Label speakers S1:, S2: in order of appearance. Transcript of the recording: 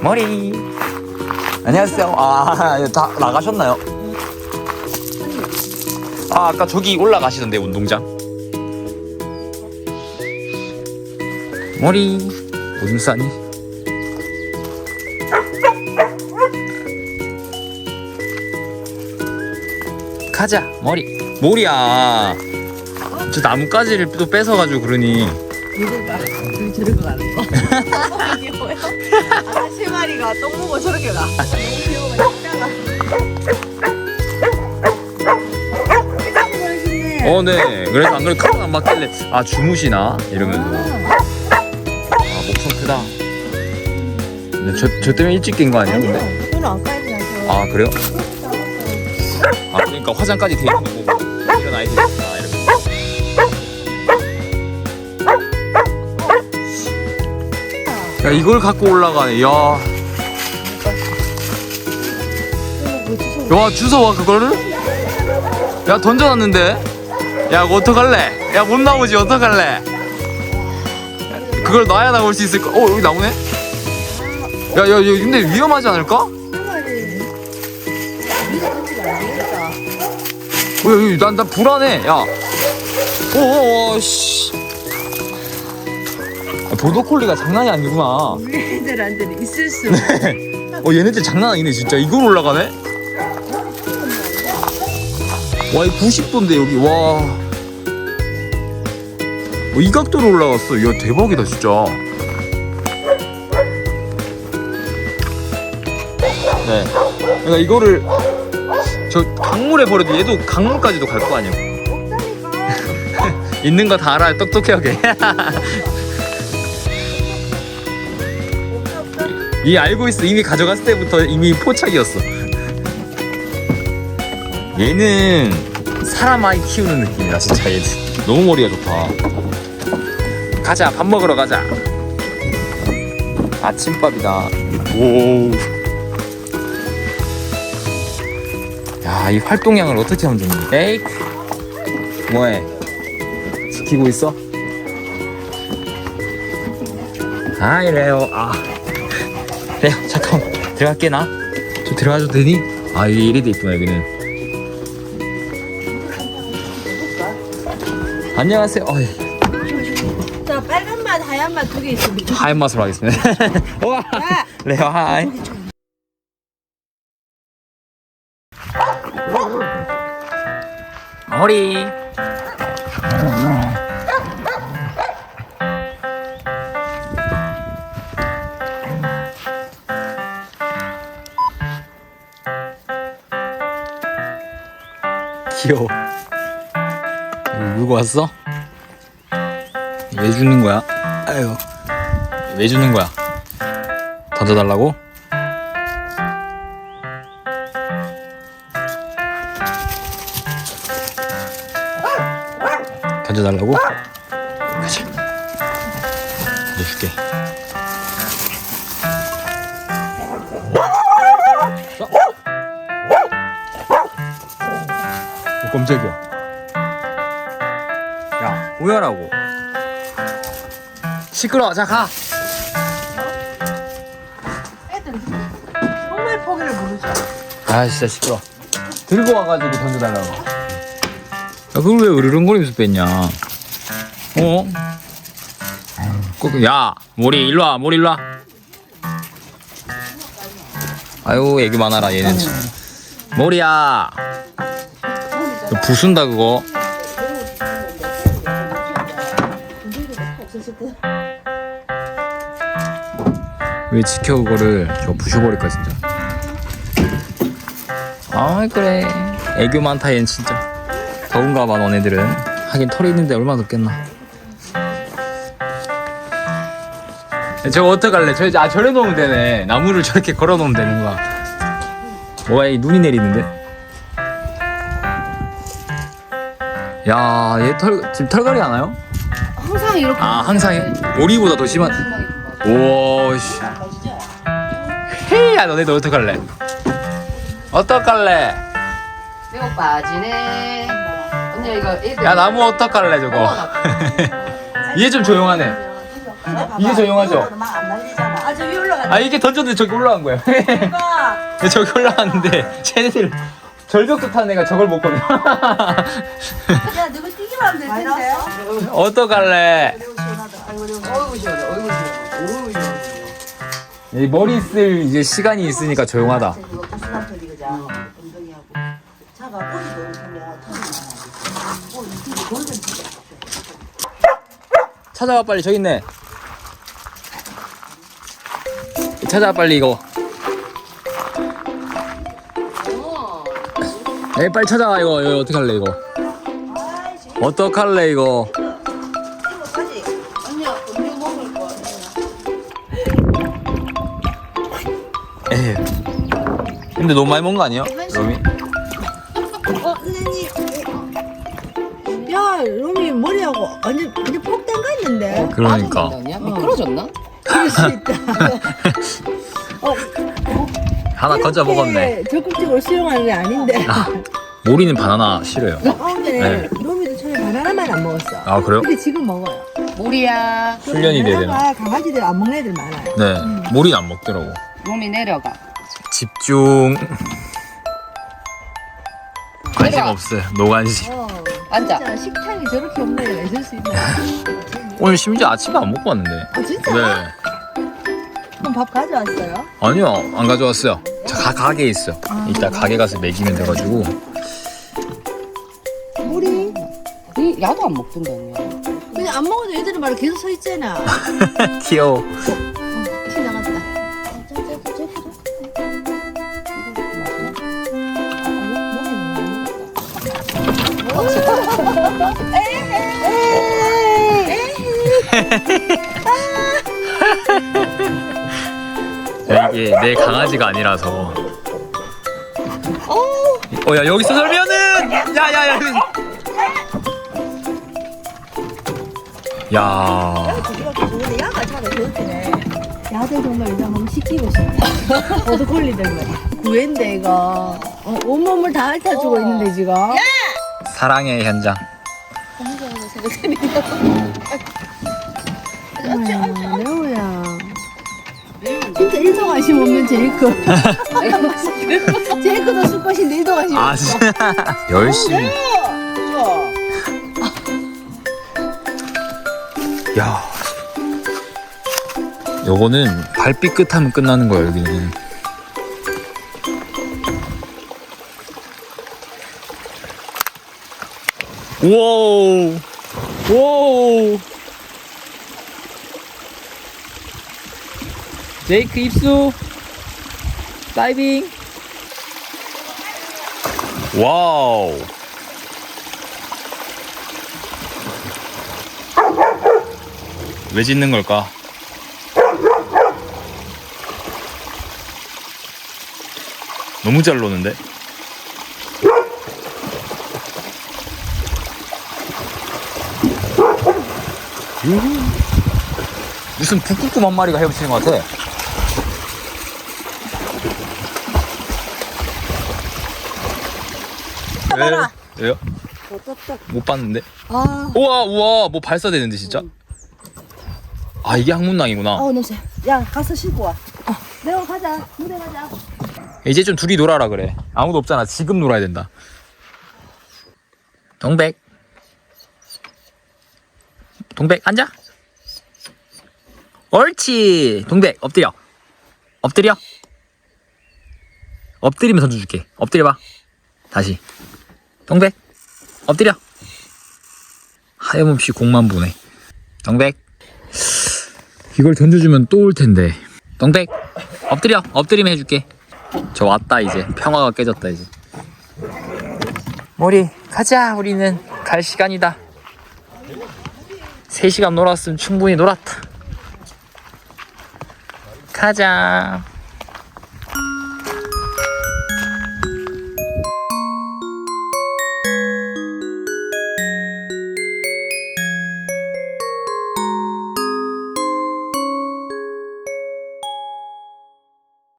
S1: 머리. 안녕하세요. 아, 다 나가셨나요? 아, 아까 저기 올라가시던데 운동장. 머리. 오줌 싸니? 가자, 머리. 머리야. 저 나뭇가지를 또 뺏어가지고 그러니.
S2: 얘들가 둘 저러고 가는 거. 아, 세 마리가 똥 먹어 저렇게 가. 너무 귀여워. 이따가.
S1: 어, 네. 그래서 안 그래도 카메라 안 맞길래 아 주무시나 이러면서 아 목소리 크다. 근데 저, 저 때문에 일찍 깬 거 아니에요? 근데
S2: 손을 안 까지 나서.
S1: 아 그래요? 아 그러니까 화장까지 돼 있는 거 보고 야 이걸 갖고 올라가네. 야, 야 주워와 그거를? 야 던져놨는데? 야 그거 어떡할래? 야 못 나오지 어떡할래? 그걸 놔야 나올 수 있을까? 어 여기 나오네? 야, 야, 야, 근데 위험하지 않을까? 어, 야, 야, 난, 난 불안해, 야. 오, 오, 오, 씨. 아, 보도콜리가 장난이 아니구나.
S2: 우리 애들한테는 있을 수.
S1: 어, 얘네들 장난 아니네, 진짜. 이걸 올라가네? 와, 이 90도인데, 여기, 와. 어, 이 각도로 올라갔어. 이야, 대박이다, 진짜. 네. 그러니까 이거를 저 강물에 버려도 얘도 강물까지도 갈 거 아니에요. 있는 거 다 알아요. 똑똑하게. 이 알고 있어. 이미 가져갔을 때부터 이미 포착이었어. 얘는 사람 아이 키우는 느낌이다. 진짜 얘는 너무 머리가 좋다. 가자. 밥 먹으러 가자. 아침밥이다. 오. 야, 이 활동량을 어떻게 하면 좋니? 에이, 뭐해? 지키고 있어? 아, 이래요. 아, 그래요. 잠깐 들어갈게 나. 저 들어가도 되니? 아, 이래 돼 있구나 여기는. 안녕하세요. 어이,
S2: 자 빨간 맛 하얀 맛 두 개 있어.
S1: 하얀 맛으로 하겠습니다. 와,
S2: 야,
S1: 레오 하이. 머리. 귀여워. 이거 물고 왔어? 왜 주는 거야? 아유. 왜 주는 거야? 던져달라고? 던져달라고? 가자. 던져줄게. 깜짝이야. 야, 뭐야라고. 시끄러. 자 가.
S2: 애들 정말 포기를 모르죠.
S1: 아 진짜 시끄러. 들고 와가지고 던져달라고. 야 그걸 왜 으르렁거리면서 뺐냐? 어? 꼭- 야 모리 일로 와 모리 일로 와. 아유 애기 많아라 얘는. 참. 모리야. 너 부순다 그거. 왜 지켜 그거를? 저 부셔버릴까 진짜. 아 그래. 애교 많다 얘는 진짜. 더운가 봐 너네들은. 하긴 털이 있는데 얼마나 덥겠나. 저거 어떡할래? 저, 아 저래 놓으면 되네. 나무를 저렇게 걸어 놓으면 되는 거야 뭐야 이 눈이 내리는데 야 얘 털 지금 털갈이 안 와요?
S2: 항상 이렇게.
S1: 아 항상 해? 오리보다 더 심한 오씨 헤이야 너네들 어떡할래 어떡할래
S3: 이거 빠지네. 언니 이거 애들.
S1: 야 나무 어떡할래 저거 얘 좀 조용하네 이게 조용하죠?
S2: 막안 날리잖아. 아 저기 올라가.
S1: 아 이게 던졌는데 저기 올라간 거야
S2: 봐.
S1: 저기 올라갔는데 쟤네들 절벽도 타는 애가 저걸 못 건너
S2: 야 누구 뛰기만 하면 될 텐데.
S1: 어떡할래.
S3: 이
S1: 머리 쓸 이제 시간이 있으니까 조용하다
S2: 이거 부스만 털리거자. 엉덩이하고. 차가 꼬리도 그냥 털이 어 이게 골든
S1: 찾아와 빨리 저기 있네 찾아와 빨리 이거 에이 빨리 찾아와 이거 이거 어떡할래 이거 어떡할래 이거. 에이 근데 너무 많이 먹은 거 아니에요? 로미?
S2: 어. 야 롬이 머리하고 완전 완전 폭된 거 있는데.
S1: 그러니까
S3: 아니야? 미끄러졌나?
S2: 그럴 수 있다. 어,
S1: 하나 건져 먹었네
S2: 적극적으로 수용하는 게 아닌데.
S1: 모리는 바나나 싫어요
S2: 어, 근데
S1: 네.
S2: 로미도 처음에 바나나만 안 먹었어.
S1: 아 그래요?
S2: 근데 지금 먹어요.
S3: 모리야.
S1: 훈련이 돼야 되나?
S2: 바나나가 강아지들 안 먹는 애들 많아요.
S1: 네 모리는 안 먹더라고
S3: 몸이 내려가.
S1: 집중 관심 없어요 노관심
S2: 어,
S3: 앉아.
S2: 진짜 식탐이 저렇게 없는 애가 있을 수 있나?
S1: 오늘 심지어 아침에 안 먹고 왔는데
S2: 아 진짜?
S1: 네
S2: 그럼 밥 가져왔어요?
S1: 아니요 안 가져왔어요 저 가, 가게에 있어 이따 가게 가서 먹이면 돼가지고
S2: 우리
S3: 이 야도 안 먹던데.
S2: 그냥 안 먹어도 애들은 말로 계속 서 있잖아.
S1: 귀여워
S2: 키 나갔다.
S1: 이게 내 강아지가 아니라서 어 야 여기서 설면은 야 야 야 야
S2: 좋은데 야가 차가 좋지네. 야들 정말 이제 한번 시키고 싶다. 어떡걸리들 거야. 구애인데 이거. 어, 온몸을 다 핥아주고 있는데 지금.
S1: 사랑의 현장
S2: 아, 레오야. 진짜 일도 관심 없는 제이크. 제이크도 수컷인데 일도 관심
S1: 아
S2: 없어.
S1: 진짜? 열심히. 야. 요거는 발빛 끝 하면 끝나는 거야 여기는 와우. 와우 제이크 입수 다이빙 와우 왜 짖는 걸까? 너무 잘 노는데? 무슨 북극곰 한 마리가 헤엄치는 것 같아.
S2: 봐라.
S1: 왜? 왜요? 못 봤는데.
S2: 아,
S1: 우와 우와 뭐 발사되는데 진짜? 아 이게 항문낭이구나.
S2: 아우 냄새. 야, 가서 씻고 와. 어, 레오 가자. 무대 가자.
S1: 이제 좀 둘이 놀아라 그래. 아무도 없잖아. 지금 놀아야 된다. 동백. 동백 앉아. 옳지. 동백 엎드려. 엎드려. 엎드리면 던져줄게. 엎드려 봐. 다시. 동백. 엎드려. 하염없이 공만 보네. 동백. 이걸 던져주면 또 올 텐데. 동백. 엎드려. 엎드리면 해줄게. 저 왔다 이제 평화가 깨졌다 이제 우리 가자 우리는 갈 시간이다 3시간 놀았으면 충분히 놀았다 가자